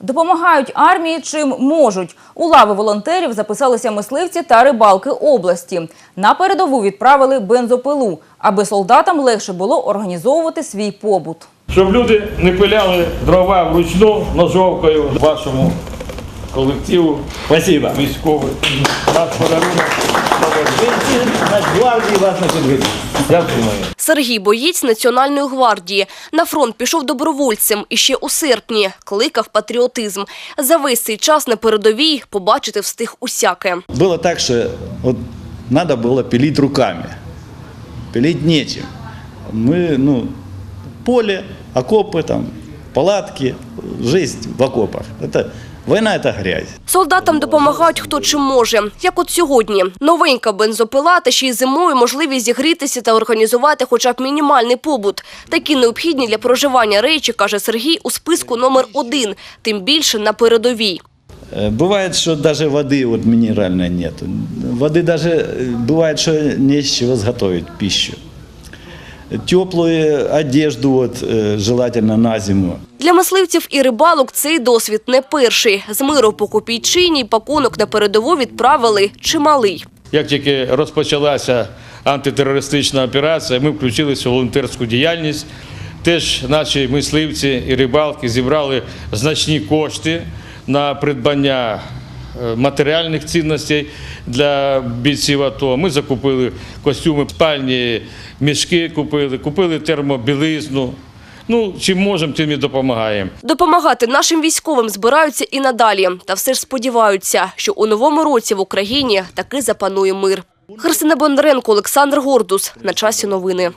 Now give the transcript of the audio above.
Допомагають армії чим можуть. У лави волонтерів записалися мисливці та рибалки області. На передову відправили бензопилу, аби солдатам легше було організовувати свій побут. Щоб люди не пиляли дрова вручну ножовкою вашому колективу. Спасибо. Військовий. Наш подарунок Нацгвардії вас не підведуть. Дякую. Сергій боєць Національної гвардії. На фронт пішов добровольцем і ще у серпні кликав патріотизм. За весь цей час на передовій побачити встиг усяке. Было так, что вот надо было пилить руками. Пилить нечем. Мы, ну, поле, окопы там, палатки, жизнь в окопах. Это, война – это грязь. Солдатам допомагають хто чим може. Як от сьогодні. Новенька бензопила та ще й зимою можливість зігрітися та організувати хоча б мінімальний побут. Такі необхідні для проживання речі, каже Сергій, у списку номер один. Тим більше на передовій. Э, Бывает, что даже воды вот минеральной нет. Воды даже э, бывает, что не с чего сготовить пищу. Теплую одежду вот, э, желательно на зиму. Для мисливців і рибалок цей досвід не перший. З миру по копійчині пакунок на передову відправили чималий. Як тільки розпочалася антитерористична операція, ми включилися в волонтерську діяльність. Теж наші мисливці і рибалки зібрали значні кошти на придбання матеріальних цінностей для бійців АТО. Ми закупили костюми, спальні мішки купили, купили термобілизну. Ну, чим можемо, тим і допомагаємо. Допомагати нашим військовим збираються і надалі. Та все ж сподіваються, що у новому році в Україні таки запанує мир. Христина Бондаренко, Олександр Гордус. На часі новини.